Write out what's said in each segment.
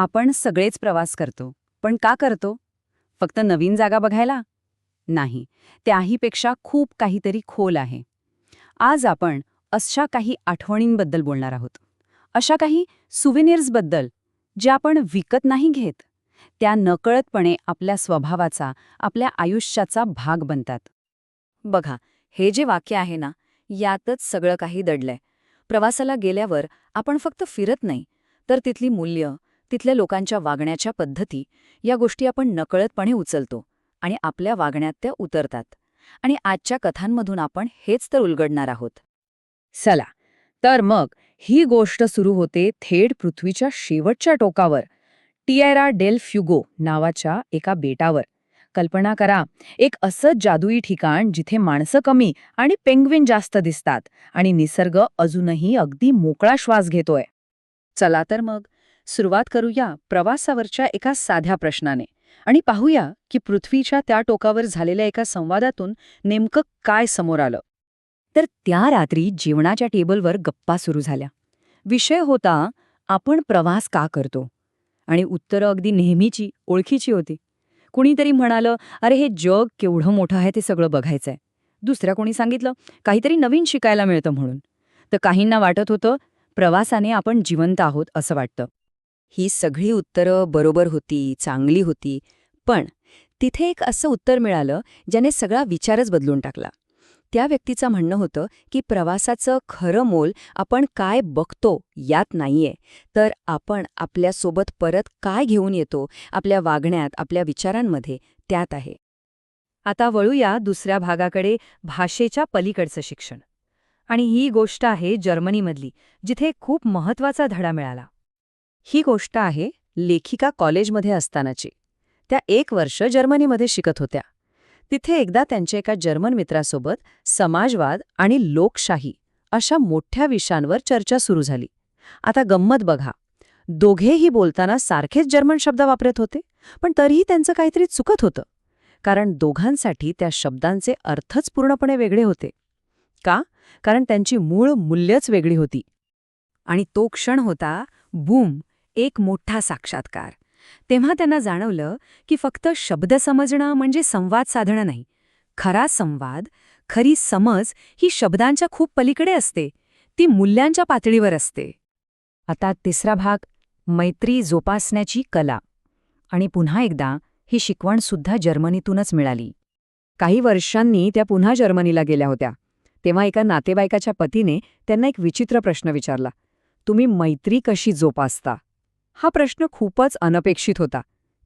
आपण सगळेच प्रवास करतो. पण का करतो? फक्त नवीन जागा बघायला? नाही. त्याहीपेक्षा खूप काहीतरी खोल आहे. आज आपण अशा काही आठवणींबद्दल बोलणार आहोत. अशा काही सुविनियर्सबद्दल ज्या आपण विकत नाही घेत. त्या नकळतपणे आपल्या स्वभावाचा आपल्या आयुष्याचा भाग बनतात. बघा हे जे वाक्य आहे ना यातच सगळं काही दडलंय. प्रवासाला गेल्यावर आपण फक्त फिरत नाही तर तिथली मूल्य तिथल्या लोकांच्या वागण्याच्या पद्धती या गोष्टी आपण नकळतपणे उचलतो आणि आपल्या वागण्यात त्या उतरतात. आणि आजच्या कथांमधून आपण हेच तर उलगडणार आहोत. चला तर मग ही गोष्ट सुरू होते थेट पृथ्वीच्या शेवटच्या टोकावर टिएरा डेल फ्युगो नावाच्या एका बेटावर. कल्पना करा एक असं जादुई ठिकाण जिथे माणसं कमी आणि पेंग्विन जास्त दिसतात आणि निसर्ग अजूनही अगदी मोकळा श्वास घेतोय. चला तर मग सुरुवात करूया प्रवासावरच्या एका साध्या प्रश्नाने. आणि पाहूया की पृथ्वीच्या त्या टोकावर झालेल्या एका संवादातून नेमकं काय समोर आलं. तर त्या रात्री जेवणाच्या टेबलवर गप्पा सुरू झाल्या. विषय होता आपण प्रवास का करतो? आणि उत्तरं अगदी नेहमीची ओळखीची होती. कुणीतरी म्हणालं अरे हे जग केवढं मोठं आहे ते सगळं बघायचंय. दुसऱ्या कोणी सांगितलं काहीतरी नवीन शिकायला मिळतं म्हणून. तर काहींना वाटत होतं प्रवासाने आपण जिवंत आहोत असं वाटतं. ही सगळी उत्तरं बरोबर होती चांगली होती. पण तिथे एक असं उत्तर मिळालं ज्याने सगळा विचारच बदलून टाकला. त्या व्यक्तीचं म्हणणं होतं की प्रवासाचं खरं मोल आपण काय बघतो यात नाहीये. तर आपण आपल्यासोबत परत काय घेऊन येतो आपल्या वागण्यात आपल्या विचारांमध्ये त्यात आहे. आता वळूया दुसऱ्या भागाकडे भाषेच्या पलीकडचं शिक्षण. आणि ही गोष्ट आहे जर्मनीमधली जिथे खूप महत्त्वाचा धडा मिळाला. ही गोष्ट आहे लेखिका कॉलेजमध्ये असतानाची. त्या एक वर्ष जर्मनीमध्ये शिकत होत्या. तिथे एकदा त्यांच्या एका जर्मन मित्रासोबत समाजवाद आणि लोकशाही अशा मोठ्या विषयांवर चर्चा सुरू झाली. आता गंमत बघा. दोघेही बोलताना सारखेच जर्मन शब्द वापरत होते पण तरीही त्यांचं काहीतरी चुकत होतं. कारण दोघांसाठी त्या शब्दांचे अर्थच पूर्णपणे वेगळे होते. का? कारण त्यांची मूळ मूल्यच वेगळी होती. आणि तो क्षण होता बूम एक मोठा साक्षात्कार. तेव्हा त्यांना जाणवलं की फक्त शब्द समजणं म्हणजे संवाद साधणं नाही. खरा संवाद खरी समज ही शब्दांच्या खूप पलीकडे असते. ती मूल्यांच्या पातळीवर असते. आता तिसरा भाग मैत्री जोपासण्याची कला. आणि पुन्हा एकदा ही शिकवणसुद्धा जर्मनीतूनच मिळाली. काही वर्षांनी त्या पुन्हा जर्मनीला गेल्या होत्या. तेव्हा एका नातेवाईकाच्या पतीने त्यांना एक विचित्र प्रश्न विचारला. तुम्ही मैत्री कशी जोपासता? हा प्रश्न खूपच अनपेक्षित होता.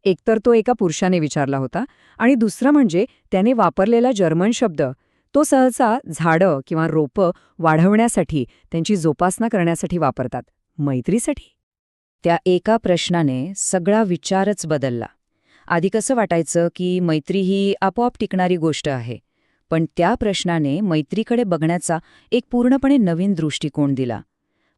एकतर तो एका पुरुषाने विचारला होता आणि दुसरं म्हणजे त्याने वापरलेला जर्मन शब्द तो सहसा झाडं किंवा रोपं वाढवण्यासाठी त्यांची जोपासना करण्यासाठी वापरतात. मैत्रीसाठी? त्या एका प्रश्नाने सगळा विचारच बदलला. आधी कसं वाटायचं की मैत्री ही आपोआप टिकणारी गोष्ट आहे पण त्या प्रश्नाने मैत्रीकडे बघण्याचा एक पूर्णपणे नवीन दृष्टिकोन दिला.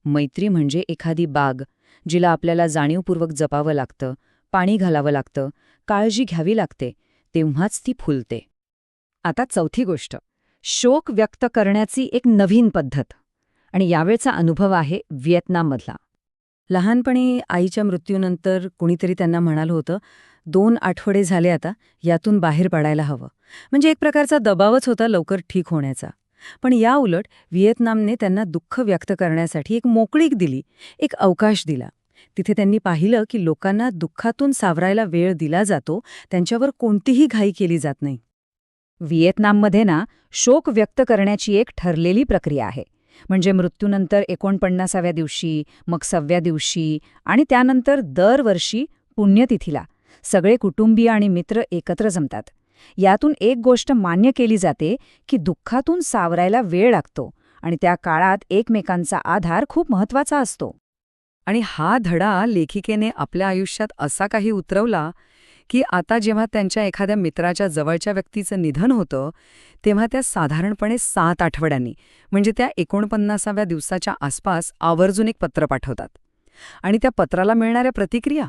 मैत्री म्हणजे एखादी बाग जिला आपल्याला जाणीवपूर्वक जपावं लागतं पाणी घालावं लागतं काळजी घ्यावी लागते तेव्हाच ती फुलते. आता चौथी गोष्ट. शोक व्यक्त करण्याची एक नवीन पद्धत. आणि यावेळचा अनुभव आहे व्हिएतनाममधला. लहानपणी आईच्या मृत्यूनंतर कुणीतरी त्यांना म्हणालं होतं दोन आठवडे झाले आता यातून बाहेर पडायला हवं. म्हणजे एक प्रकारचा दबावच होता लवकर ठीक होण्याचा. पण या उलट व्हिएतनामने त्यांना दुःख व्यक्त करण्यासाठी एक मोकळीक दिली एक अवकाश दिला. तिथे त्यांनी पाहिलं की लोकांना दुःखातून सावरायला वेळ दिला जातो त्यांच्यावर कोणतीही घाई केली जात नाही. व्हिएतनाममध्ये ना शोक व्यक्त करण्याची एक ठरलेली प्रक्रिया आहे. म्हणजे मृत्यूनंतर एकोणपन्नासाव्या दिवशी मग सव्या दिवशी आणि त्यानंतर दरवर्षी पुण्यतिथीला. सगळे कुटुंबीय आणि मित्र एकत्र जमतात. यातून एक गोष्ट मान्य केली जाते की दुःखातून सावरायला वेळ लागतो आणि त्या काळात एकमेकांचा आधार खूप महत्त्वाचा असतो. आणि हा धडा लेखिकेने आपल्या आयुष्यात असा काही उतरवला की आता जेव्हा त्यांच्या एखाद्या मित्राच्या जवळच्या व्यक्तीचं निधन होतं तेव्हा त्या साधारणपणे सात आठवड्यांनी म्हणजे त्या एकोणपन्नासाव्या दिवसाच्या आसपास आवर्जून एक पत्र पाठवतात. आणि त्या पत्राला मिळणाऱ्या प्रतिक्रिया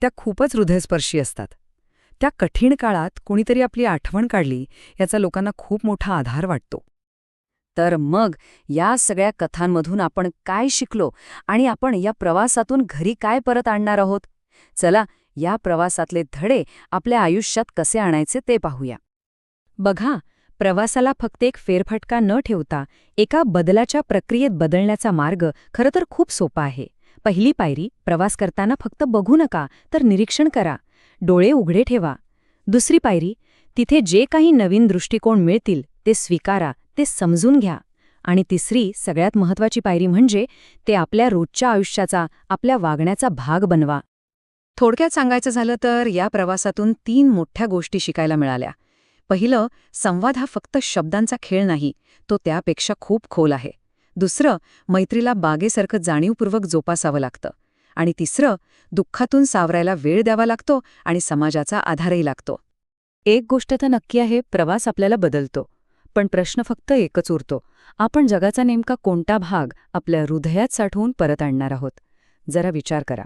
त्या खूपच हृदयस्पर्शी असतात. त्या कठीण काळात कोणीतरी आपली आठवण काढली याचा लोकांना खूप मोठा आधार वाटतो. तर मग या सगळ्या कथांमधून आपण काय शिकलो आणि आपण या प्रवासातून घरी काय परत आणणार आहोत? चला या प्रवासातले धडे आपल्या आयुष्यात कसे आणायचे ते पाहूया. बघा प्रवासाला फक्त एक फेरफटका न ठेवता एका बदलाच्या प्रक्रियेत बदलण्याचा मार्ग खरं तर खूप सोपा आहे. पहिली पायरी प्रवास करताना फक्त बघू नका तर निरीक्षण करा. डोळे उघडे ठेवा. दुसरी पायरी तिथे जे काही नवीन दृष्टिकोन मिळतील ते स्वीकारा ते समजून घ्या. आणि तिसरी सगळ्यात महत्वाची पायरी म्हणजे ते आपल्या रोजच्या आयुष्याचा आपल्या वागण्याचा भाग बनवा. थोडक्यात सांगायचं झालं तर या प्रवासातून तीन मोठ्या गोष्टी शिकायला मिळाल्या. पहिलं संवाद हा फक्त शब्दांचा खेळ नाही तो त्यापेक्षा खूप खोल आहे. दुसरं मैत्रीला बागेसारखं जाणीवपूर्वक जोपासावं लागतं. आणि तिसरं दुःखातून सावरायला वेळ द्यावा लागतो आणि समाजाचा आधारही लागतो. एक गोष्ट तर नक्की आहे प्रवास आपल्याला बदलतो. पण प्रश्न फक्त एकच उरतो. आपण जगाचा नेमका कोणता भाग आपल्या हृदयात साठवून परत आणणार आहोत? जरा विचार करा.